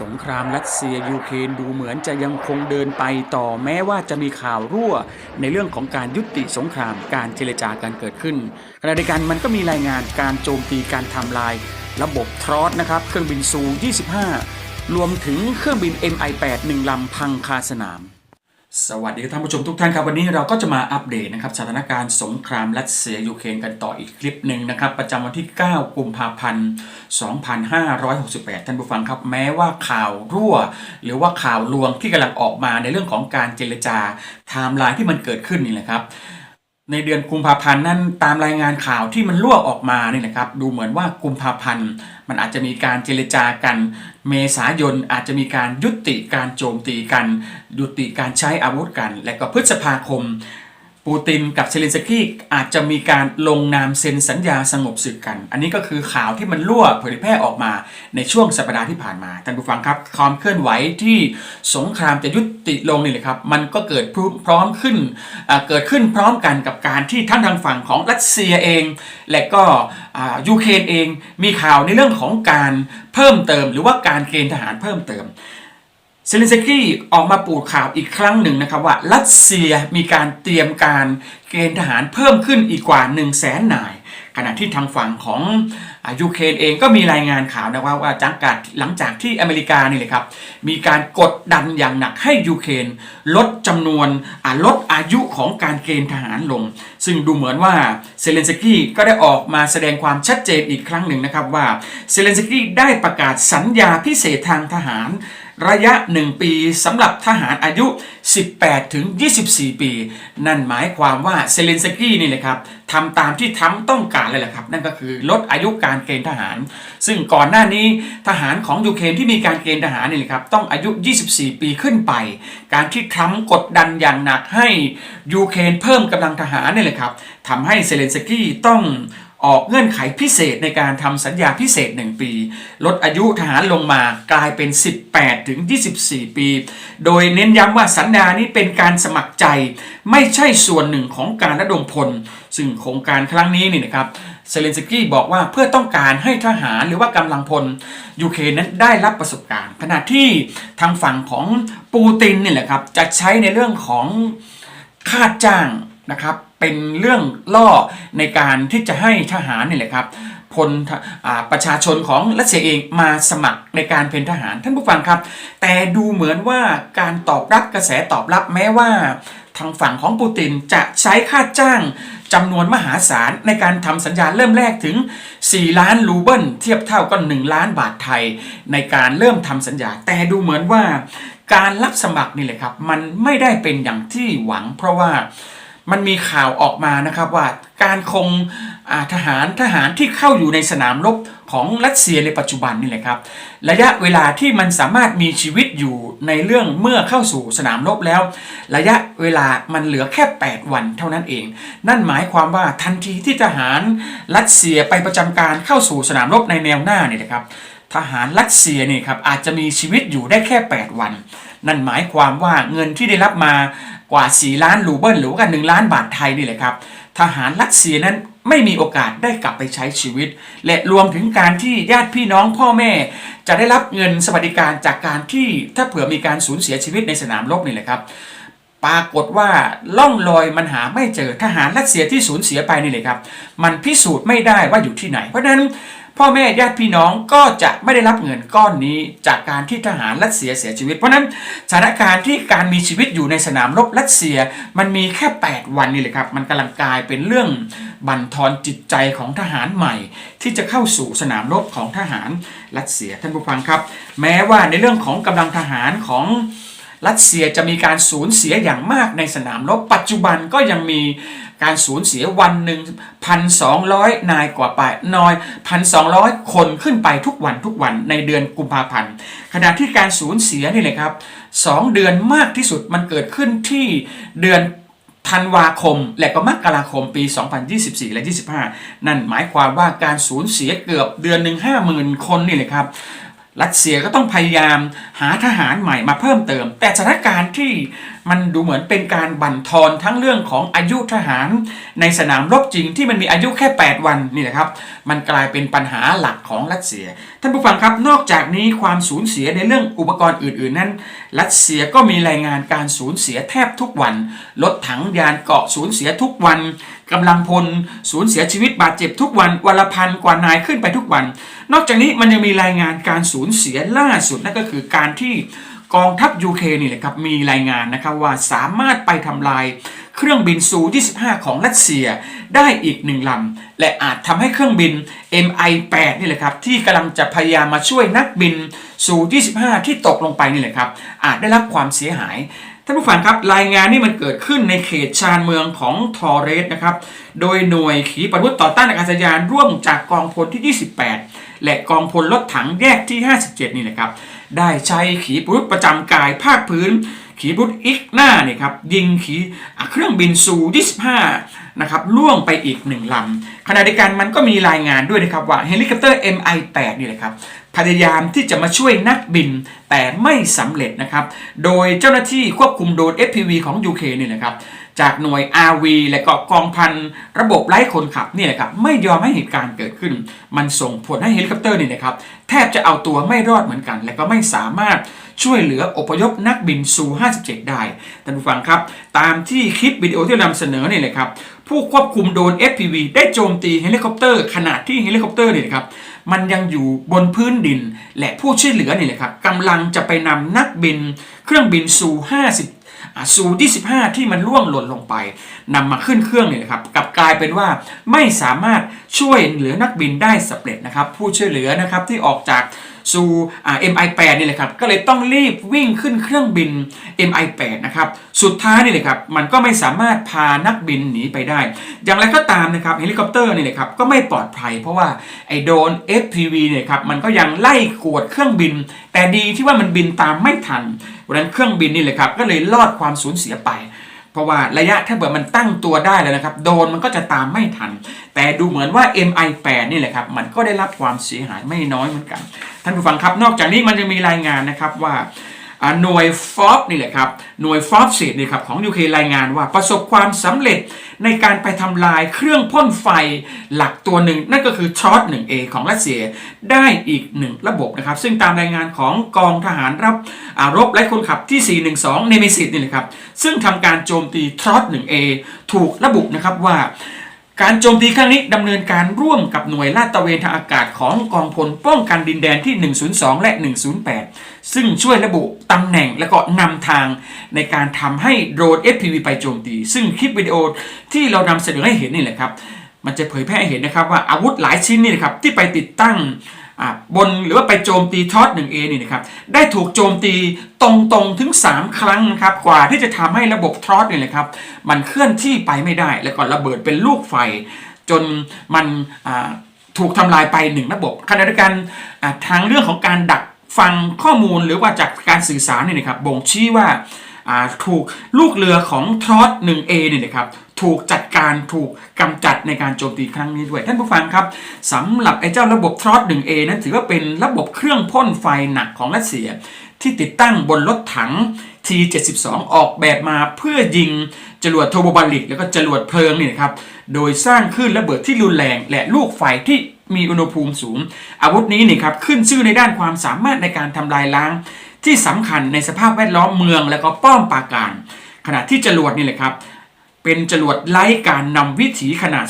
สงครามรัสเซียยูเครนดูเหมือนจะยังคงเดินไปต่อแม้ว่าจะมีข่าวรั่ว ในเรื่องของการยุติสงครามการเจรจากันเกิดขึ้นขณะเดียวกันมันก็มีรายงานการโจมตีการทำลาย ระบบทรอสนะครับ เครื่องบินซู 25 รวมถึงเครื่องบิน MI8 หนึ่งลำพังคาสนาม สวัสดีท่านผู้ชมทุกท่านครับ วันนี้เราก็จะมาอัปเดตนะครับสถานการณ์สงครามรัสเซียยูเครนกันต่ออีกคลิปหนึ่งนะครับ ประจำวันที่ 9 กุมภาพันธ์ 2568 ท่านผู้ฟังครับ แม้ว่าข่าวรั่ว หรือว่าข่าวลวงที่กำลังออกมาในเรื่องของการเจรจาไทม์ไลน์ที่มันเกิดขึ้นนี่แหละครับ ในเดือนกุมภาพันธ์นั้นตามรายงานข่าวที่มันรั่วออกมานี่นะครับ ดูเหมือนว่ากุมภาพันธ์ มันอาจจะมีการเจรจากัน เมษายนอาจจะมีการยุติการโจมตีกัน ยุติการใช้อาวุธกัน และก็พฤษภาคม ปูตินกับเซเลนสกี้อาจจะมีการลงนามเซ็นสัญญาสงบศึกกัน อันนี้ก็คือข่าวที่มันรั่วเผยแพร่ออกมาในช่วงสัปดาห์ที่ผ่านมาท่านผู้ฟังครับความเคลื่อนไหวที่สงครามจะยุติลงนี่แหละครับ มันก็เกิดพร้อมขึ้นเกิดขึ้นพร้อมกันกับการที่ทั้งทางฝั่งของรัสเซียเอง และก็ยูเครนเองมีข่าวในเรื่องของการเพิ่มเติม หรือว่าการเกณฑ์ทหารเพิ่มเติม เซเลนสกี้ออกมาปูดข่าวอีกครั้งหนึ่งนะครับว่ารัสเซียมีการเตรียมการเกณฑ์ทหารเพิ่มขึ้นอีกกว่า 1 0 0 0 0แสนนาย ขณะที่ทางฝั่งของอยูเครนเองก็มีรายงานข่าวนะว่าว่าจังกัดหลังจากที่อเมริกานี่เลยครับ มีการกดดันอย่างหนักให้ยูเครนลดจำนวนลดอายุของการเกณฑ์ทหารลง ซึ่งดูเหมือนว่าเซเลนสกี้ก็ได้ออกมาแสดงความชัดเจนอีกครั้งหนึ่งนะครับว่าเซเลนสกี้ได้ประกาศสัญญาพิเศษทางทหาร ระยะ 1 ปีสำหรับทหารอายุ 18 ถึง 24 ปี นั่นหมายความว่าเซเลนสกี้นี่เลยครับทำตามที่ทรัมต้องการเลยแหละครับ นั่นก็คือลดอายุการเกณฑ์ทหาร ซึ่งก่อนหน้านี้ทหารของยูเครนที่มีการเกณฑ์ทหารนี่เลยครับต้องอายุ 24 ปีขึ้นไป การที่ทรัมกดดันอย่างหนักให้ยูเครนเพิ่มกำลังทหารนี่เลยครับทำให้เซเลนสกี้ต้อง ออกเงื่อนไขพิเศษในการทำสัญญาพิเศษ 1 ปี ลดอายุทหารลงมากลายเป็น 18 ถึง 24 ปี โดยเน้นย้ำว่าสัญญานี้เป็นการสมัครใจ ไม่ใช่ส่วนหนึ่งของการระดมพล ซึ่งโครงการครั้งนี้นี่นะครับเซเลนสกี้บอกว่าเพื่อต้องการให้ทหารหรือว่ากำลังพลยูเครนนั้นได้รับประสบการณ์ ขณะที่ทางฝั่งของปูตินนี่แหละครับจะใช้ในเรื่องของค่าจ้าง นะครับเป็นเรื่องล่อในการที่จะให้ทหารนี่แหละครับพลประชาชนของรัสเซียเองมาสมัครในการเป็นทหารท่านผู้ฟังครับ แต่ดูเหมือนว่าการตอบรับกระแสตอบรับแม้ว่า ทางฝั่งของปูตินจะใช้ค่าจ้างจำนวนมหาศาลในการทำสัญญาเริ่มแรกถึง 4 ล้านรูเบิลเทียบเท่าก็1ล้านบาทไทย ในการเริ่มทำสัญญา แต่ดูเหมือนว่าการรับสมัครนี่แหละครับ มันไม่ได้เป็นอย่างที่หวังเพราะว่า มันมีข่าวออกมานะครับว่าการคงทหารทหารที่เข้าอยู่ในสนามรบของรัสเซียในปัจจุบันนี่แหละครับ ระยะเวลาที่มันสามารถมีชีวิตอยู่ในเรื่องเมื่อเข้าสู่สนามรบแล้ว ระยะเวลามันเหลือแค่ 8 วันเท่านั้นเอง นั่นหมายความว่าทันทีที่ทหารรัสเซียไปประจำการเข้าสู่สนามรบในแนวหน้าเนี่ยนะครับ ทหารรัสเซียเนี่ยครับอาจจะมีชีวิตอยู่ได้แค่ 8 วัน นั่นหมายความว่าเงินที่ได้รับมากว่า 4 ล้านรูเบิลหรือว่า1ล้านบาทไทยนี่แหละครับ ทหารรัสเซียนั้นไม่มีโอกาสได้กลับไปใช้ชีวิต และรวมถึงการที่ญาติพี่น้องพ่อแม่ จะได้รับเงินสวัสดิการจากการที่ถ้าเผื่อมีการสูญเสียชีวิตในสนามรบนี่แหละครับปรากฏว่าล่องลอยมันหาไม่เจอทหารรัสเซียที่สูญเสียไปนี่เลยครับ มันพิสูจน์ไม่ได้ว่าอยู่ที่ไหน เพราะฉะนั้น พ่อแม่ญาติพี่น้องก็จะไม่ได้รับเงินก้อนนี้จากการที่ทหารรัสเซียเสียชีวิต เพราะนั้นสถานการณ์ที่การมีชีวิตอยู่ในสนามรบรัสเซีย มันมีแค่ 8 วันนี่แหละครับ มันกำลังกลายเป็นเรื่องบั่นทอนจิตใจของทหารใหม่ ที่จะเข้าสู่สนามรบของทหารรัสเซียท่านผู้ฟังครับ แม้ว่าในเรื่องของกำลังทหารของ รัสเซียจะมีการสูญเสียอย่างมากในสนามรบปัจจุบันก็ยังมีการสูญเสียวันหนึ่งพันสองร้อยนายกว่าไปน้อยพันสองร้อยคนขึ้นไปทุกวันทุกวันในเดือนกุมภาพันธ์ขณะที่การสูญเสียนี่เลยครับสองเดือนมากที่สุดมันเกิดขึ้นที่เดือนธันวาคมและก็มกราคมปี 2024 และ 25 นั่นหมายความว่าการสูญเสียเกือบเดือนหนึ่ง50,000 คนนี่เลยครับ รัสเซียก็ต้องพยายามหาทหารใหม่มาเพิ่มเติม แต่สถานการณ์ที่ มันดูเหมือนเป็นการบั่นทอนทั้งเรื่องของอายุทหาร ในสนามรบจริงที่มันมีอายุแค่ 8 วันนี่แหละครับ มันกลายเป็นปัญหาหลักของรัสเซีย ท่านผู้ฟังครับนอกจากนี้ความสูญเสียในเรื่องอุปกรณ์อื่น ๆ นั้น รัสเซียก็มีรายงานการสูญเสียแทบทุกวันรถถังยานเกาะสูญเสียทุกวันกำลังพลสูญเสียชีวิตบาดเจ็บทุกวันวันละพันกว่านายขึ้นไปทุกวัน นอกจากนี้มันยังมีรายงานการสูญเสียล่าสุดนั่นก็คือการที่ กองทัพยูเคนี่แหละครับมีรายงานนะครับว่าสามารถไปทำลายเครื่องบินซู 25 ของรัสเซียได้อีกหนึ่งลำ และอาจทำให้เครื่องบิน MI8 นี่แหละครับที่กำลังจะพยายามมาช่วยนักบินซู 25 ที่ตกลงไปนี่แหละครับอาจได้รับความเสียหายท่านผู้ฟังครับรายงานนี้มันเกิดขึ้นในเขตชานเมืองของทอเรสนะครับ โดยหน่วยขีปนาวุธต่อต้านอากาศยานร่วมจากกองพลที่ 28 และกองพลรถถังแยกที่ 57 นี่แหละครับ ได้ใช้ขีปนาวุธประจำกายภาคพื้น ขีปนาวุธอีกหน้าเนี่ยครับยิงขีเครื่องบินซู25นะครับล่วงไปอีกหนึ่งลำขณะเดียวกันมันก็มีรายงานด้วยนะครับว่าเฮลิคอปเตอร์ MI8 นี่แหละครับ พยายามที่จะมาช่วยนักบินแต่ไม่สำเร็จนะครับ โดยเจ้าหน้าที่ควบคุมโดรน FPV ของ UK นี่แหละครับจากหน่วย RV และก็กองพันระบบไร้คนขับนี่แหละครับไม่ยอมให้เหตุการณ์เกิดขึ้น มันส่งผลให้เฮลิคอปเตอร์นี่นะครับแทบจะเอาตัวไม่รอดเหมือนกัน และก็ไม่สามารถช่วยเหลืออพยพนักบินซู 57 ได้ท่านผู้ฟังครับ ตามที่คลิปวิดีโอที่เรานำเสนอนี่เลยครับผู้ควบคุมโดรน FPV ได้โจมตีเฮลิคอปเตอร์ขณะที่เฮลิคอปเตอร์เนี่ยนะครับ มันยังอยู่บนพื้นดิน และผู้ช่วยเหลือนี่แหละครับกำลังจะไปนำนักบิน เครื่องบินซู50อะซู25ที่มันล่วงหล่นลงไปนำมาขึ้นเครื่องเนี่ยนะครับกลับกลายเป็นว่าไม่สามารถช่วยเหลือนักบินได้สำเร็จนะครับ ผู้ช่วยเหลือนะครับที่ออกจาก ซูอ่ MI8 นี่แหละครับก็เลยต้องรีบวิ่งขึ้นเครื่องบิน MI8 นะครับสุดท้ายนี่เลยครับมันก็ไม่สามารถพานักบินหนีไปได้ อย่างไรก็ตามนะครับเฮลิคอปเตอร์นี่เลยครับก็ไม่ปลอดภัย เพราะว่าไอ้โดน FPV เนี่ยครับมันก็ยังไล่กวดเครื่องบิน แต่ดีที่ว่ามันบินตามไม่ทันเพราะฉะนั้นเครื่องบินนี่เลยครับก็เลยรอดความสูญเสียไป เพราะว่าระยะถ้าเกิดมันตั้งตัวได้แล้วนะครับ โดนมันก็จะตามไม่ทัน แต่ดูเหมือนว่า MI8 นี่แหละครับ มันก็ได้รับความเสียหายไม่น้อยเหมือนกัน ท่านผู้ฟังครับ นอกจากนี้มันจะมีรายงานนะครับว่าอ่า หน่วยฟอปนี่แหละครับหน่วยฟอปซีนี่ครับของยูเครายงานว่าประสบความสำเร็จในการไปทำลายเครื่องพ่นไฟหลักตัวหนึ่ง นั่นก็คือทรอต 1A ของรัสเซียได้อีกหนึ่งระบบนะครับ ซึ่งตามรายงานของกองทหารรับอารบไร้คนขับที่ 412 เนมิสิตนี่แหละครับ ซึ่งทำการโจมตีทรอต 1A ถูกระบุนะครับว่าการโจมตีครั้งนี้ดำเนินการร่วมกับหน่วยลาดตระเวนทางอากาศของกองพลป้องกันดินแดนที่ 102 และ 108 ซึ่งช่วยระบุตำแหน่งและก็นำทางในการทำให้โดรน FPV ไปโจมตี ซึ่งคลิปวิดีโอที่เรานำเสนอให้เห็นนี่แหละครับ มันจะเผยแพร่ให้เห็นนะครับว่าอาวุธหลายชิ้นนี่นะครับที่ไปติดตั้งบนหรือว่าไปโจมตีทอด 1A นี่นะครับได้ถูกโจมตีตรงๆถึง 3 ครั้งนะครับกว่าที่จะทำให้ระบบทอตเนี่ยแหละครับมันเคลื่อนที่ไปไม่ได้ แล้วก็ระเบิดเป็นลูกไฟ จนมันถูกทำลายไปหนึ่งระบบขณะเดียวกันทางเรื่องของการดัก ฟังข้อมูลหรือว่าจากการสื่อสารเนี่ยนะครับบ่งชี้ว่าถูกลูกเรือของทรอต 1A เนี่ยนะครับถูกจัดการถูกกำจัดในการโจมตีครั้งนี้ด้วย ท่านผู้ฟังครับสำหรับไอ้เจ้าระบบทรอต 1A นั้นถือว่าเป็นระบบเครื่องพ่นไฟหนักของรัสเซีย ที่ติดตั้งบนรถถัง T72 ออกแบบมาเพื่อยิงจรวดโทโบบาลิก แล้วก็จรวดเพลิงเนี่ยนะครับโดยสร้างคลื่นระเบิดที่รุนแรงและลูกไฟที่ มีอุณหภูมิสูง อาวุธนี้นี่ครับขึ้นชื่อในด้านความสามารถในการทำลายล้าง ที่สำคัญในสภาพแวดล้อมเมืองแล้วก็ป้อมปราการ ขณะที่จรวดนี่แหละครับเป็นจรวดไร้การนำวิถีขนาด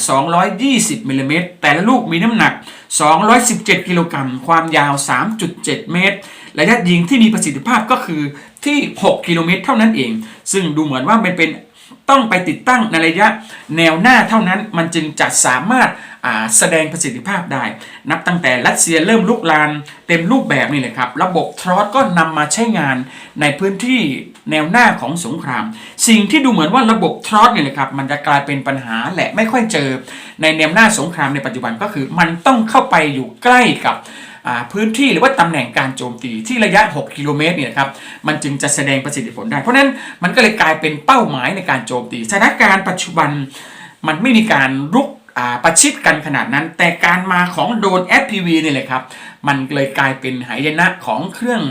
220มิลลิเมตรแต่ละลูกมีน้ำหนัก 217 กิโลกรัม ความยาว 3.7 เมตร ระยะยิงที่มีประสิทธิภาพก็คือที่ 6 กิโลเมตรเท่านั้นเอง ซึ่งดูเหมือนว่ามันเป็น ต้องไปติดตั้งในระยะแนวหน้าเท่านั้นมันจึงจะสามารถแสดงประสิทธิภาพได้ นับตั้งแต่รัสเซียเริ่มลุกลานเต็มรูปแบบนี่เลยครับ ระบบทรอตก็นำมาใช้งานในพื้นที่แนวหน้าของสงคราม สิ่งที่ดูเหมือนว่าระบบทรอตเนี่ยนะครับมันจะกลายเป็นปัญหาและไม่ค่อยเจอ ในแนวหน้าสงครามในปัจจุบันก็คือ มันต้องเข้าไปอยู่ใกล้กับ พื้นที่หรือว่าตำแหน่งการโจมตีที่ระยะ 6 กิโลเมตรเนี่ยนะครับมันจึงจะแสดงประสิทธิผลได้ เพราะนั้นมันก็เลยกลายเป็นเป้าหมายในการโจมตีสถานการณ์ปัจจุบันมันไม่มีการรุกประชิดกันขนาดนั้น แต่การมาของโดรน FPV เนี่ยเลยครับ มันเลยกลายเป็นหายนะของเครื่อง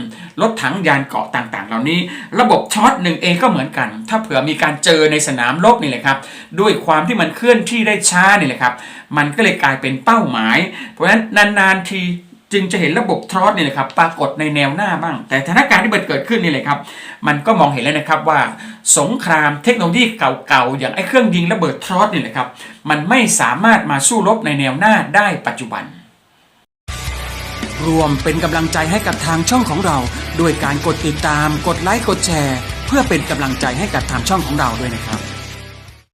รถถังยานเกราะต่างๆ เหล่านี้ ระบบช็อตหนึ่งเองก็เหมือนกัน ถ้าเผื่อมีการเจอในสนามรบนี่แหละครับ ด้วยความที่มันเคลื่อนที่ได้ช้านี่แหละครับ มันก็เลยกลายเป็นเป้าหมาย เพราะฉะนั้นนานๆที จึงจะเห็นระบบทรอสเนี่ยนะครับปรากฏในแนวหน้าบ้าง แต่สถานการณ์ที่มันเกิดขึ้นนี่เลยครับ มันก็มองเห็นแล้วนะครับว่าสงครามเทคโนโลยีเก่าๆ อย่างไอ้เครื่องยิงระเบิดทรอสนี่แหละครับ มันไม่สามารถมาสู้รบในแนวหน้าได้ปัจจุบัน รวมเป็นกำลังใจให้กับทางช่องของเรา ด้วยการกดติดตาม กดไลค์กดแชร์ เพื่อเป็นกำลังใจให้กับทางช่องของเราด้วยนะครับ